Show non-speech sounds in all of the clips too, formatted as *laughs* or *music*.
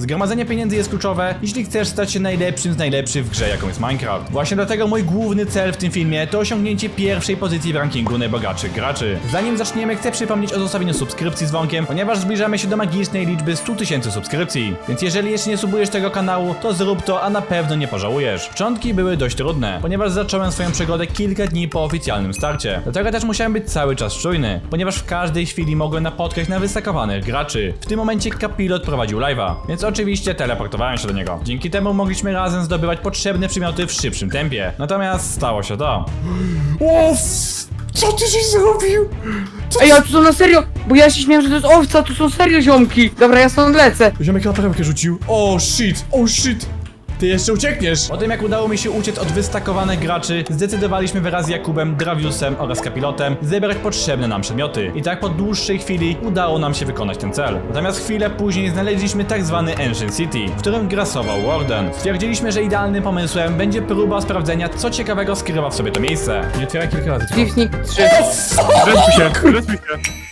Zgromadzenie pieniędzy jest kluczowe, jeśli chcesz stać się najlepszym z najlepszych w grze, jaką jest Minecraft. Właśnie dlatego mój główny cel w tym filmie to osiągnięcie pierwszej pozycji w rankingu najbogatszych graczy. Zanim zaczniemy, chcę przypomnieć o zostawieniu subskrypcji z dzwonkiem, ponieważ zbliżamy się do magicznej liczby 100 tysięcy subskrypcji. Więc jeżeli jeszcze nie subujesz tego kanału, to zrób to, a na pewno nie pożałujesz. Początki były dość trudne, ponieważ zacząłem swoją przygodę kilka dni po oficjalnym starcie. Dlatego też musiałem być cały czas czujny, ponieważ w każdej chwili mogłem napotkać na wysakowanych graczy. W tym momencie kapilot prowadził live'a, więc oczywiście teleportowałem się do niego. Dzięki temu mogliśmy razem zdobywać potrzebne przymioty w szybszym tempie. Natomiast stało się to. O, co ty żeś zrobił? Co Ej, a tu są na serio, bo ja się śmiałem, że to jest owca, tu są serio ziomki. Dobra, ja stąd lecę. Ziomek na perełkę rzucił. O shit, o shit. Ty jeszcze uciekniesz. Po tym jak udało mi się uciec od wystakowanych graczy, zdecydowaliśmy wraz z Jakubem, Draviusem oraz Kapilotem zebrać potrzebne nam przedmioty. I tak po dłuższej chwili udało nam się wykonać ten cel. Natomiast chwilę później znaleźliśmy tak zwany Ancient City, w którym grasował Warden. Stwierdziliśmy, że idealnym pomysłem będzie próba sprawdzenia, co ciekawego skrywa w sobie to miejsce. Nie otwieraj kilka razy. Piwnik 3. Respię się, *laughs* respię się.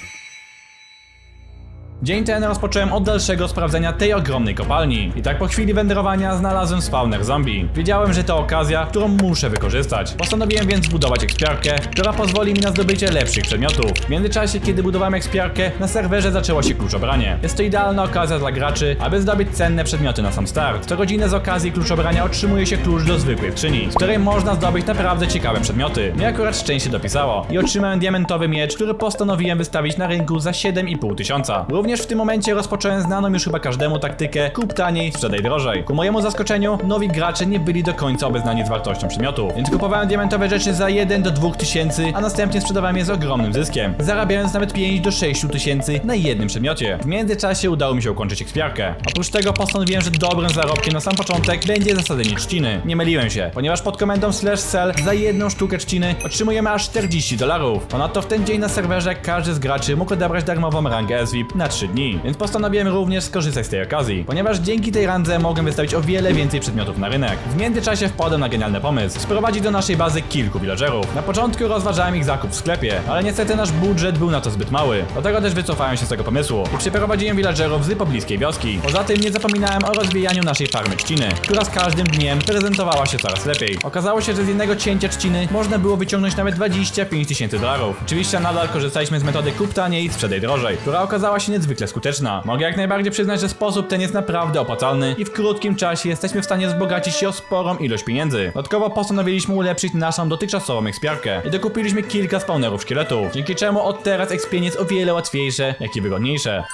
Dzień ten rozpocząłem od dalszego sprawdzenia tej ogromnej kopalni. I tak po chwili wędrowania znalazłem spawner zombie. Wiedziałem, że to okazja, którą muszę wykorzystać. Postanowiłem więc zbudować ekspiarkę, która pozwoli mi na zdobycie lepszych przedmiotów. W międzyczasie, kiedy budowałem ekspiarkę, na serwerze zaczęło się kluczobranie. Jest to idealna okazja dla graczy, aby zdobyć cenne przedmioty na sam start. Co godzinę z okazji kluczobrania otrzymuje się klucz do zwykłej skrzyni, z której można zdobyć naprawdę ciekawe przedmioty. Mnie akurat szczęście dopisało i otrzymałem diamentowy miecz, który postanowiłem wystawić na rynku za 7,5 tysiąca. Również w tym momencie rozpocząłem znaną już chyba każdemu taktykę kup taniej, sprzedaj drożej. Ku mojemu zaskoczeniu, nowi gracze nie byli do końca obeznani z wartością przedmiotów, więc kupowałem diamentowe rzeczy za 1 do 2 tysięcy, a następnie sprzedawałem je z ogromnym zyskiem, zarabiając nawet 5 do 6 tysięcy na jednym przedmiocie. W międzyczasie udało mi się ukończyć ekspiarkę. Oprócz tego postanowiłem, że dobrym zarobkiem na sam początek będzie zasadzenie trzciny. Nie myliłem się, ponieważ pod komendą slash sell za jedną sztukę trzciny otrzymujemy aż 40 dolarów. Ponadto w ten dzień na serwerze każdy z graczy mógł odebrać darmową rangę SVIP na 3 dni, więc postanowiłem również skorzystać z tej okazji, ponieważ dzięki tej randze mogłem wystawić o wiele więcej przedmiotów na rynek. W międzyczasie wpadłem na genialny pomysł, sprowadzić do naszej bazy kilku villagerów. Na początku rozważałem ich zakup w sklepie, ale niestety nasz budżet był na to zbyt mały, dlatego też wycofałem się z tego pomysłu i przeprowadziłem villagerów z pobliskiej wioski. Poza tym nie zapominałem o rozwijaniu naszej farmy trzciny, która z każdym dniem prezentowała się coraz lepiej. Okazało się, że z jednego cięcia trzciny można było wyciągnąć nawet 25 tysięcy dolarów. Oczywiście nadal korzystaliśmy z metody kup taniej i sprzedaj drożej, która okazała się niezwykle skuteczna. Mogę jak najbardziej przyznać, że sposób ten jest naprawdę opłacalny i w krótkim czasie jesteśmy w stanie wzbogacić się o sporą ilość pieniędzy. Dodatkowo postanowiliśmy ulepszyć naszą dotychczasową ekspiarkę i dokupiliśmy kilka spawnerów szkieletów, dzięki czemu od teraz ekspienie jest o wiele łatwiejsze, jak i wygodniejsze.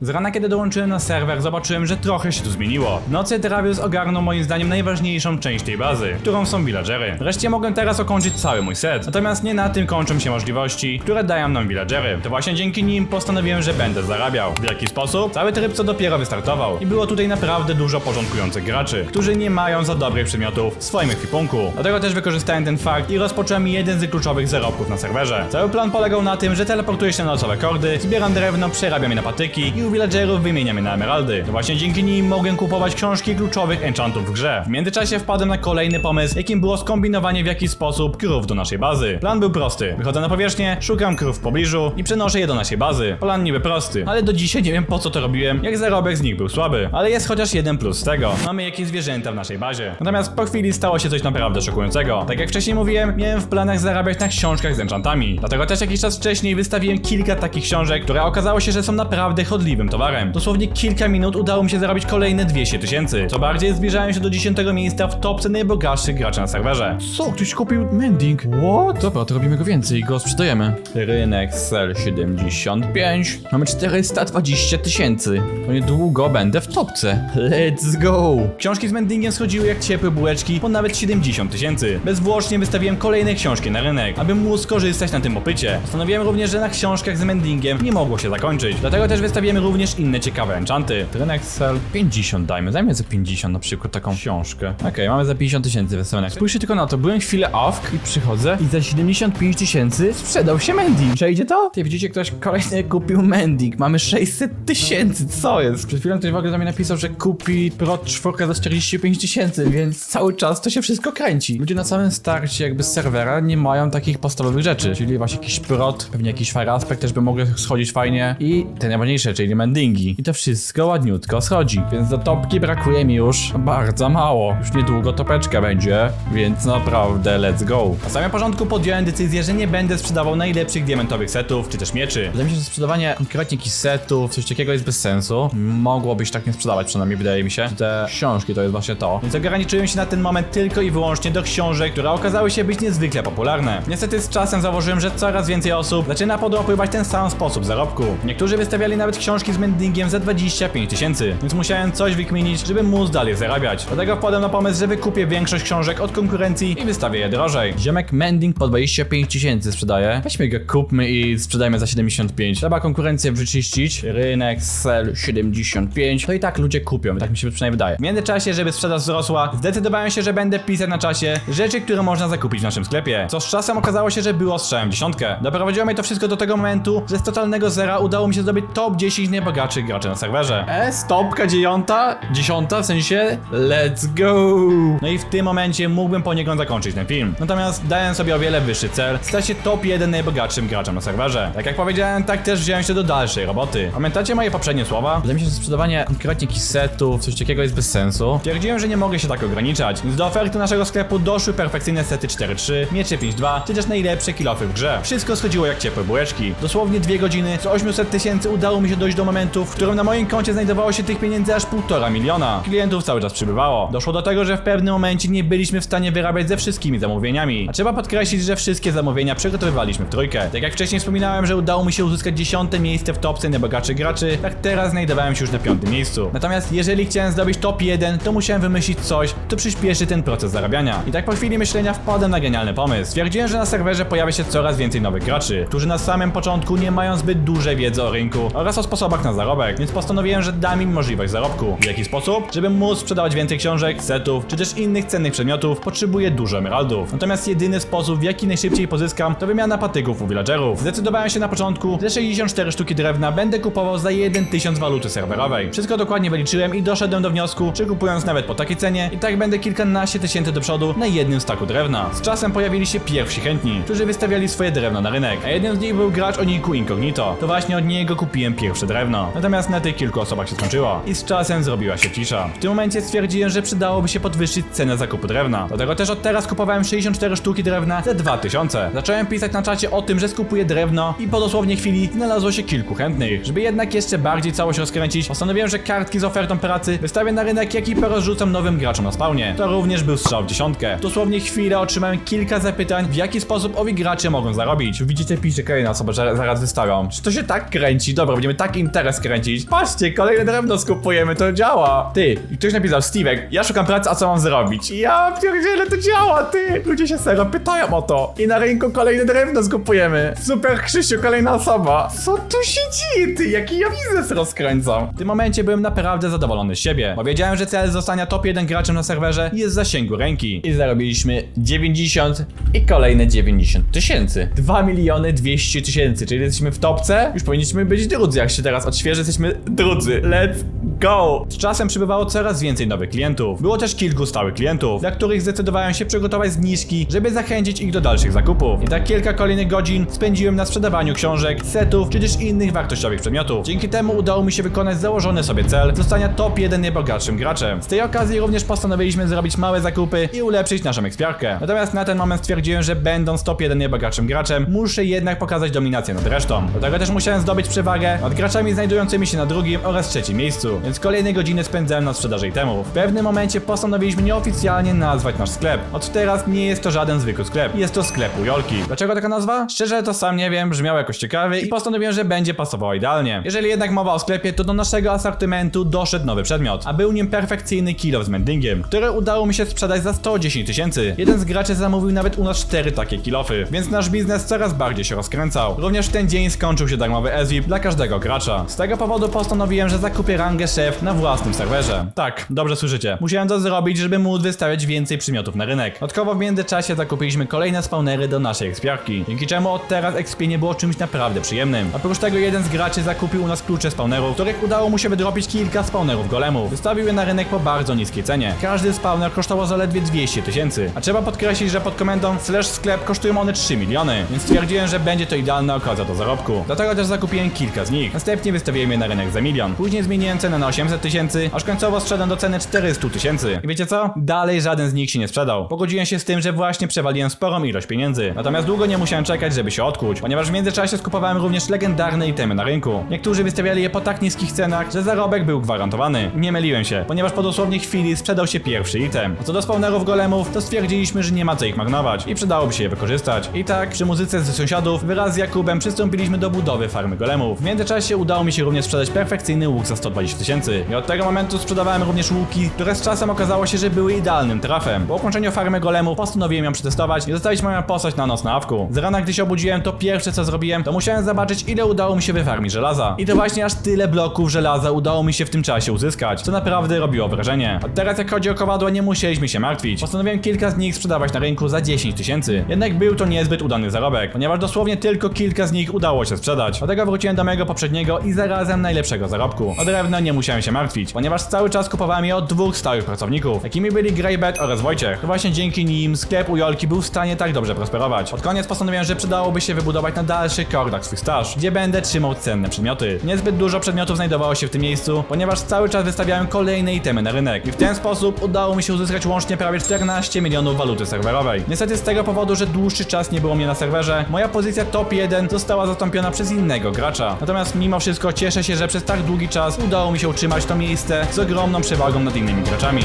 Z rana, kiedy dołączyłem na serwer, zobaczyłem, że trochę się tu zmieniło. Nocy Travius ogarnął moim zdaniem najważniejszą część tej bazy, którą są villagery. Wreszcie mogłem teraz ukończyć cały mój set. Natomiast nie na tym kończą się możliwości, które dają nam villagery. To właśnie dzięki nim postanowiłem, że będę zarabiał. W jaki sposób? Cały tryb co dopiero wystartował i było tutaj naprawdę dużo porządkujących graczy, którzy nie mają za dobrych przedmiotów w swoim ekwipunku. Dlatego też wykorzystałem ten fakt i rozpocząłem jeden z kluczowych zarobków na serwerze. Cały plan polegał na tym, że teleportuję się na losowe kordy, zbieram drewno, przerabiam je na patyki i u villagerów wymieniam je na emeraldy. To właśnie dzięki nim mogłem kupować książki kluczowych enchantów w grze. W międzyczasie wpadłem na kolejny pomysł, jakim było skombinowanie w jakiś sposób krów do naszej bazy. Plan był prosty. Wychodzę na powierzchnię, szukam krów w pobliżu i przenoszę je do naszej bazy. Plan niby prosty, ale do dzisiaj nie wiem po co to robiłem, jak zarobek z nich był słaby. Ale jest chociaż jeden plus z tego. Mamy jakieś zwierzęta w naszej bazie. Natomiast po chwili stało się coś naprawdę szokującego. Tak jak wcześniej mówiłem, miałem w planach zarabiać na książkach z enchantami. Dlatego też jakiś czas wcześniej wystawiłem kilka takich książek, które okazało się, że są naprawdę towarem. Dosłownie kilka minut udało mi się zarobić kolejne 200 tysięcy. Co bardziej zbliżałem się do 10 miejsca w topce najbogatszych graczy na serwerze. Co? Ktoś kupił mending? What? Dobra, to robimy go więcej i go sprzedajemy. Rynek Sel 75. Mamy 420 tysięcy. To niedługo będę w topce. Let's go! Książki z mendingiem schodziły jak ciepłe bułeczki po nawet 70 tysięcy. Bezwłocznie wystawiłem kolejne książki na rynek, aby móc skorzystać na tym popycie. Postanowiłem również, że na książkach z mendingiem nie mogło się zakończyć. Dlatego też wystawiłem również inne ciekawe enchanty. Ten Excel 50 dajmy, dajmy za 50 na przykład taką książkę. Okej, mamy za 50 tysięcy wysyłanek. Spójrzcie tylko na to, byłem chwilę off i przychodzę i za 75 tysięcy sprzedał się Mending. Przejdzie to? Ty widzicie, ktoś kolejny kupił Mending. Mamy 600 tysięcy, co jest? Przed chwilą ktoś w ogóle do mnie napisał, że kupi Pro 4 za 45 tysięcy, więc cały czas to się wszystko kręci. Ludzie na samym starcie jakby z serwera nie mają takich podstawowych rzeczy, czyli właśnie jakiś prot, pewnie jakiś fire aspect też by mogły schodzić fajnie i te najważniejsze, czyli mendingi. I to wszystko ładniutko schodzi, więc do topki brakuje mi już bardzo mało. Już niedługo topeczka będzie, więc naprawdę let's go. Na samym początku podjąłem decyzję, że nie będę sprzedawał najlepszych diamentowych setów, czy też mieczy. Wydaje mi się, że sprzedawanie konkretnie jakichś setów, coś takiego jest bez sensu. Mogłobyś tak nie sprzedawać, przynajmniej wydaje mi się. Te książki to jest właśnie to. Więc ograniczyłem się na ten moment tylko i wyłącznie do książek, które okazały się być niezwykle popularne. Niestety z czasem zauważyłem, że coraz więcej osób zaczyna podłapywać ten sam sposób zarobku. Niektórzy wystawiali nawet książki z mendingiem za 25 tysięcy, więc musiałem coś wykminić, żeby móc dalej zarabiać. Dlatego wpadłem na pomysł, że wykupię większość książek od konkurencji i wystawię je drożej. Ziomek mending po 25 tysięcy sprzedaje. Weźmy go, kupmy i sprzedajmy za 75. Trzeba konkurencję wyczyścić. Rynek, sell 75. To i tak ludzie kupią, tak mi się przynajmniej wydaje. W międzyczasie, żeby sprzedaż wzrosła, zdecydowałem się, że będę pisać na czasie rzeczy, które można zakupić w naszym sklepie. Co z czasem okazało się, że było strzałem dziesiątkę. Doprowadziło mnie to wszystko do tego momentu, że z totalnego zera udało mi się zdobyć top 10 najbogatszych graczy na serwerze. E, stopka dziewiąta? Dziesiąta, w sensie let's go! No i w tym momencie mógłbym poniekąd zakończyć ten film. Natomiast dałem sobie o wiele wyższy cel, stać się top 1 najbogatszym graczem na serwerze. Tak jak powiedziałem, tak też wziąłem się do dalszej roboty. Pamiętacie moje poprzednie słowa? Wydaje mi się, że sprzedawanie konkretnie setów, coś takiego jest bez sensu. Twierdziłem, że nie mogę się tak ograniczać, więc do oferty naszego sklepu doszły perfekcyjne sety 4-3, miecze 5-2, czy też najlepsze kilofy w grze. Wszystko schodziło jak ciepłe bułeczki. Dosłownie dwie godziny, z 800 tysięcy udało mi się dojść do momentu, w którym na moim koncie znajdowało się tych pieniędzy aż 1,5 miliona. Klientów cały czas przybywało. Doszło do tego, że w pewnym momencie nie byliśmy w stanie wyrabiać ze wszystkimi zamówieniami. A trzeba podkreślić, że wszystkie zamówienia przygotowywaliśmy w trójkę. Tak jak wcześniej wspominałem, że udało mi się uzyskać dziesiąte miejsce w topce najbogatszych graczy, tak teraz znajdowałem się już na piątym miejscu. Natomiast jeżeli chciałem zdobyć top 1, to musiałem wymyślić coś, co przyspieszy ten proces zarabiania. I tak po chwili myślenia wpadłem na genialny pomysł. Stwierdziłem, że na serwerze pojawia się coraz więcej nowych graczy, którzy na samym początku nie mają zbyt dużej wiedzy o rynku oraz o na zarobek, więc postanowiłem, że dam im możliwość zarobku. W jaki sposób? Żeby móc sprzedawać więcej książek, setów, czy też innych cennych przedmiotów, potrzebuję dużo emeraldów. Natomiast jedyny sposób, w jaki najszybciej pozyskam, to wymiana patyków u villagerów. Zdecydowałem się na początku, że 64 sztuki drewna będę kupował za 1000 waluty serwerowej. Wszystko dokładnie wyliczyłem i doszedłem do wniosku, że kupując nawet po takiej cenie, i tak będę kilkanaście tysięcy do przodu na jednym staku drewna. Z czasem pojawili się pierwsi chętni, którzy wystawiali swoje drewno na rynek, a jednym z nich był gracz o niku Incognito. To właśnie od niego kupiłem pierwsze drewno. Natomiast na tych kilku osobach się skończyło i z czasem zrobiła się cisza. W tym momencie stwierdziłem, że przydałoby się podwyższyć cenę zakupu drewna. Dlatego też od teraz kupowałem 64 sztuki drewna za 2000. Zacząłem pisać na czacie o tym, że skupuję drewno i po dosłownie chwili znalazło się kilku chętnych. Żeby jednak jeszcze bardziej całość rozkręcić, postanowiłem, że kartki z ofertą pracy wystawię na rynek, jak i porozrzucam nowym graczom na spawnie. To również był strzał w dziesiątkę. Dosłownie chwilę otrzymałem kilka zapytań, w jaki sposób owi gracze mogą zarobić. Widzicie, pisze kolejna osoba, że zaraz wystawiam. Czy to się tak kręci? Dobra, będziemy tak interes kręcić. Patrzcie, kolejne drewno skupujemy, to działa. Ty, ktoś napisał, Steve'ek, ja szukam pracy, a co mam zrobić? Ja pierdzielę, to działa, ty. Ludzie się serio pytają o to. I na rynku kolejne drewno skupujemy. Super, Krzysiu, kolejna osoba. Co tu się dzieje, ty? Jaki ja biznes rozkręcam? W tym momencie byłem naprawdę zadowolony z siebie, bo wiedziałem, że cel zostania top 1 graczem na serwerze jest w zasięgu ręki. I zarobiliśmy 90 i kolejne 90 tysięcy. 2 miliony 200 tysięcy, czyli jesteśmy w topce. Już powinniśmy być drudzy, jak się teraz odświeżę, jesteśmy drudzy. Let's go! Z czasem przybywało coraz więcej nowych klientów. Było też kilku stałych klientów, dla których zdecydowałem się przygotować zniżki, żeby zachęcić ich do dalszych zakupów. I tak kilka kolejnych godzin spędziłem na sprzedawaniu książek, setów, czy też innych wartościowych przedmiotów. Dzięki temu udało mi się wykonać założony sobie cel zostania top 1 najbogatszym graczem. Z tej okazji również postanowiliśmy zrobić małe zakupy i ulepszyć naszą ekspiarkę. Natomiast na ten moment stwierdziłem, że będąc top 1 najbogatszym graczem, muszę jednak pokazać dominację nad resztą. Do tego też musiałem zdobyć przewagę nad graczami znajdującymi się na drugim oraz trzecim miejscu, więc kolejne godziny spędzałem na sprzedaży itemów. W pewnym momencie postanowiliśmy nieoficjalnie nazwać nasz sklep. Od teraz nie jest to żaden zwykły sklep, jest to sklep u Jolki. Dlaczego taka nazwa? Szczerze to sam nie wiem, brzmiał jakoś ciekawie i postanowiłem, że będzie pasowało idealnie. Jeżeli jednak mowa o sklepie, to do naszego asortymentu doszedł nowy przedmiot, a był nim perfekcyjny kilo z mendingiem, który udało mi się sprzedać za 110 tysięcy. Jeden z graczy zamówił nawet u nas 4 takie kilofy, więc nasz biznes coraz bardziej się rozkręcał. Również w ten dzień skończył się darmowy SVIP dla każdego gracza. Z tego powodu postanowiłem, że zakupię rangę szef na własnym serwerze. Tak, dobrze słyszycie. Musiałem to zrobić, żeby móc wystawiać więcej przymiotów na rynek. Dodatkowo w międzyczasie zakupiliśmy kolejne spawnery do naszej ekspiarki, dzięki czemu od teraz ekspienie było czymś naprawdę przyjemnym. Oprócz tego jeden z graczy zakupił u nas klucze spawnerów, których udało mu się wydropić kilka spawnerów golemów. Wystawił je na rynek po bardzo niskiej cenie. Każdy spawner kosztował zaledwie 200 tysięcy, a trzeba podkreślić, że pod komendą slash sklep kosztują one 3 miliony, więc stwierdziłem, że będzie to idealna okazja do zarobku. Dlatego też zakupiłem kilka z nich. Następnie wystawiłem je na rynek za milion. Później zmieniłem cenę na 800 tysięcy, aż końcowo zszedłem do ceny 400 tysięcy. I wiecie co? Dalej żaden z nich się nie sprzedał. Pogodziłem się z tym, że właśnie przewaliłem sporą ilość pieniędzy. Natomiast długo nie musiałem czekać, żeby się odkuć, ponieważ w międzyczasie skupowałem również legendarne itemy na rynku. Niektórzy wystawiali je po tak niskich cenach, że zarobek był gwarantowany. Nie myliłem się, ponieważ po dosłownie chwili sprzedał się pierwszy item. A co do spawnerów golemów, to stwierdziliśmy, że nie ma co ich marnować i przydałoby się je wykorzystać. I tak, przy muzyce z sąsiadów, wraz z Jakubem przystąpiliśmy do budowy farmy golemów. W międzyczasie mi się również sprzedać perfekcyjny łuk za 120 tysięcy. I od tego momentu sprzedawałem również łuki, które z czasem okazało się, że były idealnym trafem. Po ukończeniu farmy golemów postanowiłem ją przetestować i zostawić moją postać na noc na awku. Z rana, gdy się obudziłem, to pierwsze co zrobiłem, to musiałem zobaczyć ile udało mi się wyfarmić żelaza. I to właśnie aż tyle bloków żelaza udało mi się w tym czasie uzyskać, co naprawdę robiło wrażenie. Od teraz jak chodzi o kowadła, nie musieliśmy się martwić. Postanowiłem kilka z nich sprzedawać na rynku za 10 tysięcy. Jednak był to niezbyt udany zarobek, ponieważ dosłownie tylko kilka z nich udało się sprzedać. Dlatego wróciłem do mojego poprzedniego i zarazem najlepszego zarobku. O drewno nie musiałem się martwić, ponieważ cały czas kupowałem je od dwóch stałych pracowników, jakimi byli Greybet oraz Wojciech. Właśnie dzięki nim sklep u Jolki był w stanie tak dobrze prosperować. Pod koniec postanowiłem, że przydałoby się wybudować na dalszych kordach swój staż, gdzie będę trzymał cenne przedmioty. Niezbyt dużo przedmiotów znajdowało się w tym miejscu, ponieważ cały czas wystawiałem kolejne itemy na rynek i w ten sposób udało mi się uzyskać łącznie prawie 14 milionów waluty serwerowej. Niestety z tego powodu, że dłuższy czas nie było mnie na serwerze, moja pozycja top 1 została zastąpiona przez innego gracza. Natomiast mimo wszystko cieszę się, że przez tak długi czas udało mi się utrzymać to miejsce z ogromną przewagą nad innymi graczami.